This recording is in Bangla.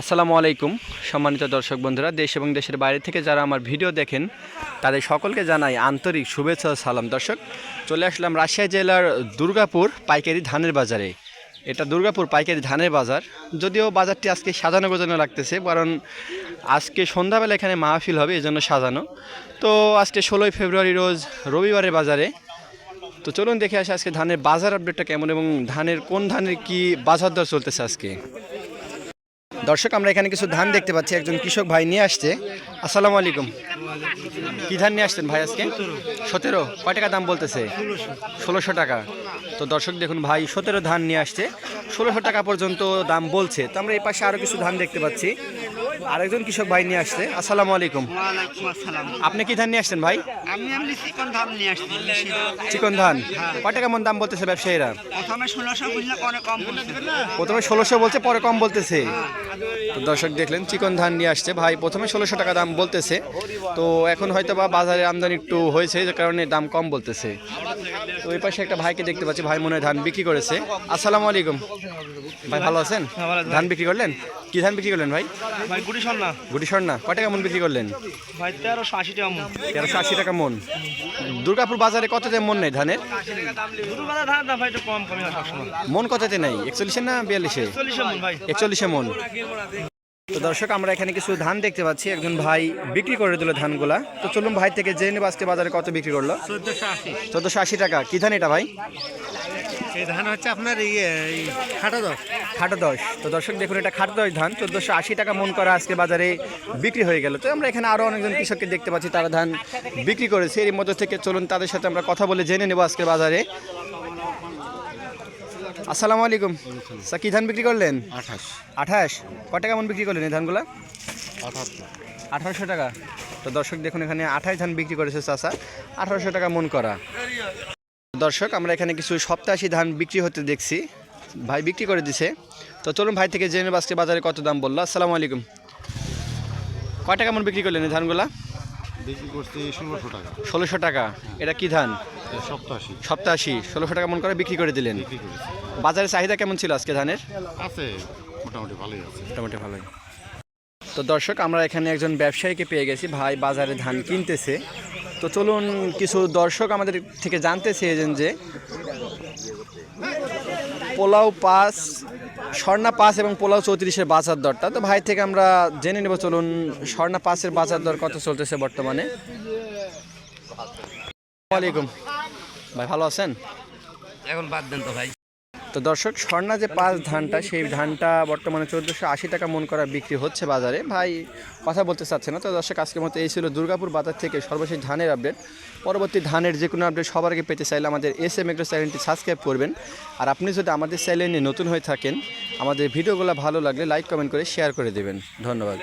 আসসালামু আলাইকুম, সম্মানিত দর্শক বন্ধুরা, দেশ এবং দেশের বাইরে থেকে যারা আমার ভিডিও দেখেন, তাদের সকলকে জানাই আন্তরিক শুভেচ্ছা ও সালাম। দর্শক, চলে আসলাম রাজশাহী জেলার দুর্গাপুর পাইকারি ধানের বাজারে। এটা দুর্গাপুর পাইকারি ধানের বাজার। যদিও বাজারটি আজকে সাজানো গোজানো লাগতেছে, কারণ আজকে সন্ধ্যাবেলা এখানে মাহফিল হবে, এজন্য সাজানো। তো আজকে ষোলোই ফেব্রুয়ারি রোজ রবিবারের বাজারে। তো চলুন দেখে আসি আজকে ধানের বাজার আপডেটটা কেমন এবং ধানের কোন ধানের কি বাজার দর চলতেছে আজকে। দর্শক, আমরা এখানে কিছু ধান দেখতে পাচ্ছি, একজন কৃষক ভাই নিয়ে আসছে। আসসালামু আলাইকুম। কি ধান নিয়ে আসছেন ভাই আজকে? সতেরো। কয় টাকা দাম বলতেছে? ষোলোশো টাকা। তো দর্শক, দেখুন ভাই, সতেরো ধান নিয়ে আসছে। ষোলোশো টাকা পর্যন্ত দাম বলছে। তো আমরা এই পাশে আরও কিছু ধান দেখতে পাচ্ছি। আরেকজন কৃষক ভাই নিয়ে আসছে। আসসালামু আলাইকুম। আপনি কি ধান নিয়ে আসছেন ভাই? আমি চিকন ধান নিয়ে আসছি। চিকন ধান। কয় টাকা মন দাম বলতেছে ব্যবসায়ীরা? প্রথমে ষোলোশো পরে কম বলছে। প্রথমে ষোলোশো বলছে পরে কম বলতেছে। তো দর্শক দেখলেন চিকন ধান নিয়ে আসছে। ভাই প্রথমে ষোলোশো টাকা দাম বলতেছে। তো এখন হয়তো বা বাজারে আমদানি একটু হয়েছে যে কারণে দাম কম বলতেছে। তো ওই পাশে একটা ভাইকে দেখতে পাচ্ছি। ভাই মনে হয় ধান বিক্রি করেছে। আসসালামু আলাইকুম। ভাই ভালো আছেন? ধান বিক্রি করলেন? কি ধান বিক্রি করলেন ভাই? ভাই গুড়ি শোন না গুটি স্বর্ণা। কয় টাকা মন বিক্রি করলেন? ভাই তেরোশো আশি টাকা মন। তেরোশো আশি টাকা মন। দুর্গাপুর বাজারে কততে মন নেই ধানের? হয় মন কততে নেই? একচল্লিশে না বিয়াল্লিশে? একচল্লিশে মন তো দর্শক আমরা এখানে কিছু ধান দেখতে পাচ্ছি। একজন ভাই বিক্রি করে দিল ধানগুলা। তো চলুন ভাই থেকে জেনে আজকে বাজারে কত বিক্রি করল। চোদ্দোশো আশি টাকা। কি ধান এটা ভাই? এই ধান হচ্ছে আপনার ইয়ে এই খাটো দশ খাটো দশ তো দর্শক দেখুন এটা খাটো দশ ধান। চোদ্দোশো আশি টাকা মন করা আজকে বাজারে বিক্রি হয়ে গেল। তো আমরা এখানে আরও অনেকজন কৃষককে দেখতে পাচ্ছি তারা ধান বিক্রি করেছে। এর মধ্যে থেকে চলুন তাদের সাথে আমরা কথা বলে জেনে নেব আজকে বাজারে। আসসালামু আলাইকুম। স্যার কী ধান বিক্রি করলেন? আঠাশ। আঠাশ। কয় টাকা মন বিক্রি করলেন এই ধানগুলা? আঠারোশো টাকা। তো দর্শক দেখুন এখানে আঠাশ ধান বিক্রি করেছে চাষা। আঠারোশো টাকা মন করা। দর্শক আমরা এখানে কিছু সপ্তাশি ধান বিক্রি হতে দেখছি। ভাই বিক্রি করে দিছে। তো চলুন ভাই থেকে জেনে আজকে বাজারে কত দাম বলল। আসসালামু আলাইকুম। কয় টাকা মন বিক্রি করলেন এই ধানগুলা? বিক্রি করছি ষোলোশো টাকা। ষোলোশো টাকা। এটা কি ধান? সপ্তাশি। সপ্তাশি। ষোলোশো টাকা মন করে বিক্রি করে দিলেন। বাজারে চাহিদা কেমন ছিল আজকে ধানের? আছে মোটামুটি ভালোই আছে। মোটামুটি ভালোই। তো দর্শক আমরা এখানে একজন ব্যবসায়ীকে পেয়ে গেছি। ভাই বাজারে ধান কিনতেছে। তো চলুন কিছু দর্শক আমাদের থেকে জানতে চেয়েছেন যে পোলাও পাস, স্বর্ণা পাস এবং পোলাও চৌত্রিশের বাজার দরটা। তো ভাই থেকে আমরা জেনে নেব, চলুন স্বর্ণা পাসের বাজার দর কত চলতেছে বর্তমানে? ওয়ালাইকুম ভাই, ভালো আছেন? এখন বাদ দেন তো ভাই। তো দর্শক, স্বর্ণা যে পাঁচ ধানটা, সেই ধানটা বর্তমানে চোদ্দোশো আশি টাকা মন করা বিক্রি হচ্ছে বাজারে। ভাই, কথা বলতে চাচ্ছে না তো দর্শক, আজকের মতো এই ছিল দুর্গাপুর বাজার থেকে সর্বশেষ ধানের আপডেট পরবর্তী ধানের যে কোনো আপডেট সবার আগে পেতে চাইলে আমাদের এস এম এগ্রো চ্যানেলটি সাবস্ক্রাইব করবেন। আর আপনি যদি আমাদের চ্যানেলে নতুন হয়ে থাকেন, আমাদের ভিডিওগুলো ভালো লাগলে লাইক কমেন্ট করে শেয়ার করে দেবেন। ধন্যবাদ।